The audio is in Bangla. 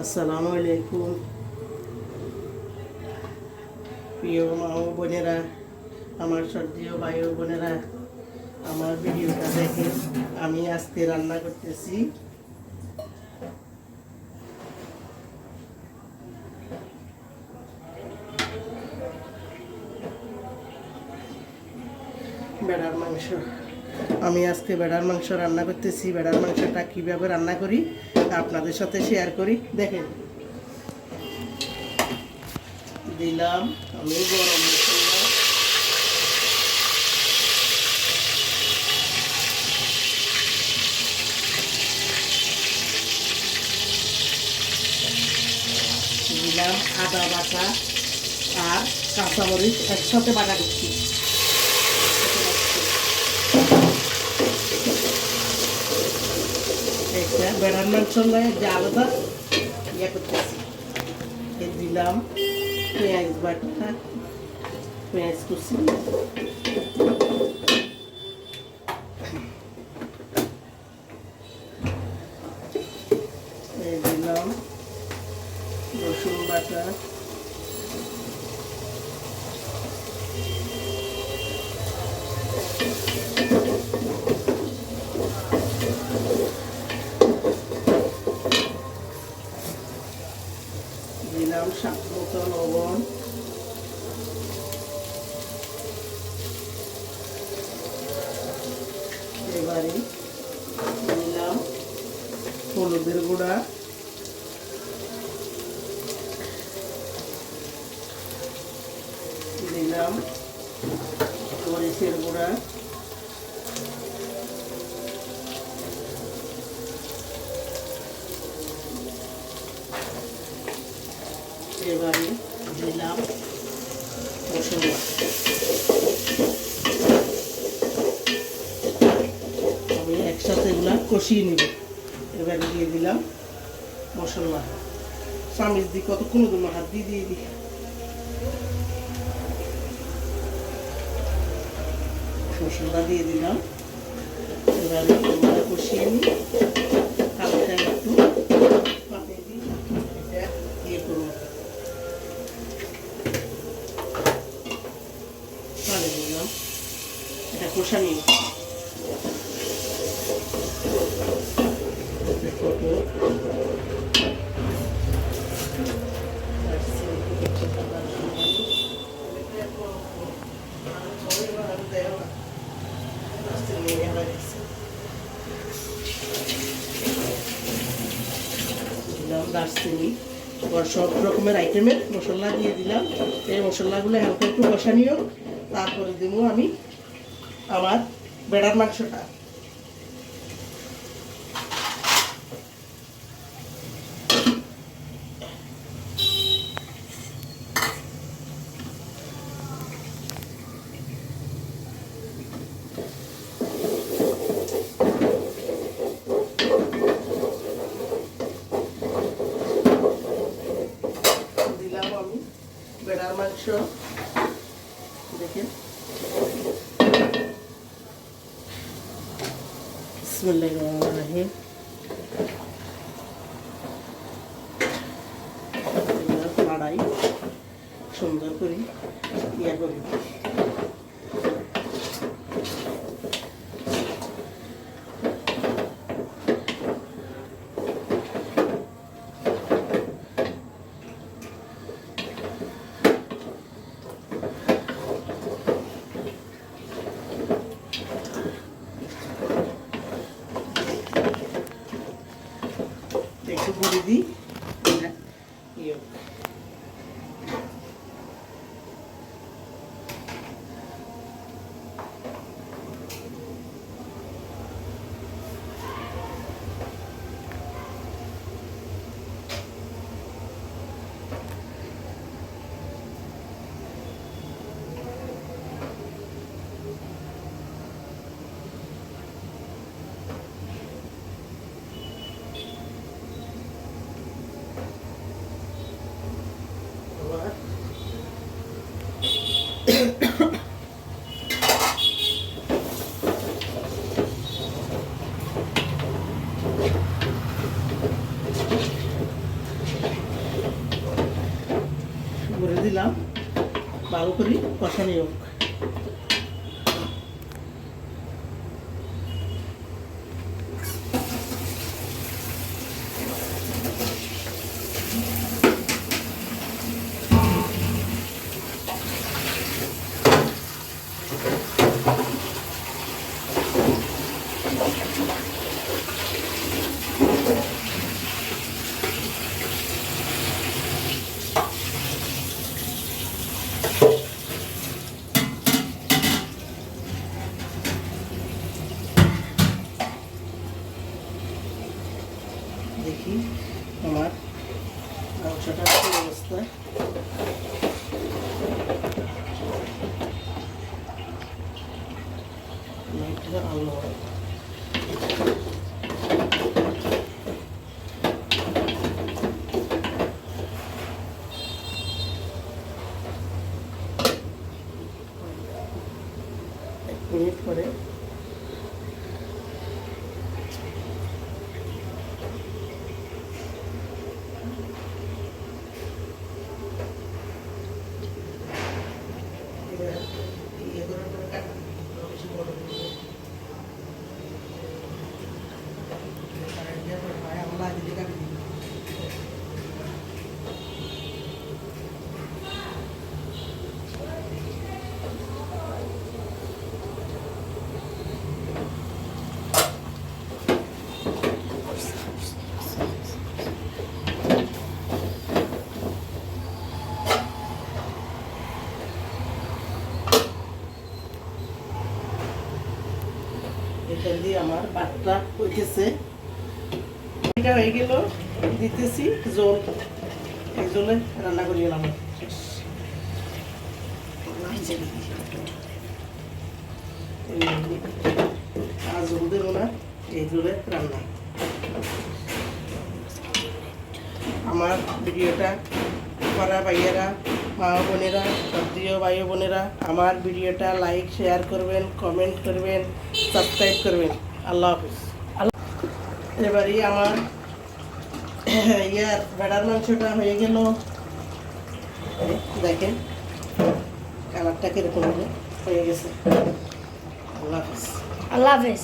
আসসালামু আলাইকুম। প্রিয় মা ও বোনেরা, আমার সর্দীয় ভাই ও বোনেরা, আমার ভিডিওটা দেখে আমি আজকে রান্না করতেছি। বেড়ার মাংস। আমি আজকে বেড়ার মাংস রান্না করতেছি। বেড়ার মাংসটা কীভাবে রান্না করি আপনাদের সাথে শেয়ার করি। দেখেন। দিলাম আমি গরম দিলাম আদা বাটা আর কাঁচামরিচ একসাথে বাটা দিচ্ছি। বেড়ানোর সময় যে আলাদা ইয়ে করতেছি। দিলাম পেঁয়াজ বাটা পেঁয়াজ কুচি। দিলাম রসুন বাটা। সাত মতো লবণ এবারে দিলাম হলুদের গুঁড়া। দিলাম মরিচের গুঁড়া। এবারে দিলাম মশলা আমি একসাথে এগুলা কষিয়ে নিব। এবারে দিয়ে দিলাম মশলা চামিচ দিই কতক্ষণ দেবো হাত দিয়ে দিয়ে দিই। মশলা দিয়ে দিলাম। এবারে কষিয়ে নিই। দিলাম। এটা কষা নিয়ে সব রকমের আইটেমের মশলা দিয়ে দিলাম। এই মশলাগুলো হালকা একটু কষানিও তারপরে দেবো আমি আমার বেড়ার মাংসটা। দিলাম আমি বেড়ার মাংস। দেখেন। বিসমিল্লাহির রহমানির রহিম সুন্দর করে ইয়া করি করে দিলাম ভালো করে কষানি হোক মাংসটা দিয়ে আমার ভাতটা হইতেছে। এটা হয়ে গেল, দিতেছি জল। জলে রান্না করি গেলাম আর জল দেবো না, এই জলে রান্না। আমার ভিডিওটা করা ভাইয়েরা মা বোনেরা সদ্রিয় ভাই বোনেরা, আমার ভিডিওটা লাইক শেয়ার করবেন কমেন্ট করবেন সাবস্ক্রাইব করবেন। আল্লাহ হাফিজ। আল্লাহ এবারই আমার ইয়ার ভেড়ার মাংসটা হয়ে গেল। দেখেন কালারটা কীরকম হয়ে গেছে। আল্লাহ হাফিজ। আল্লাহ হাফেজ।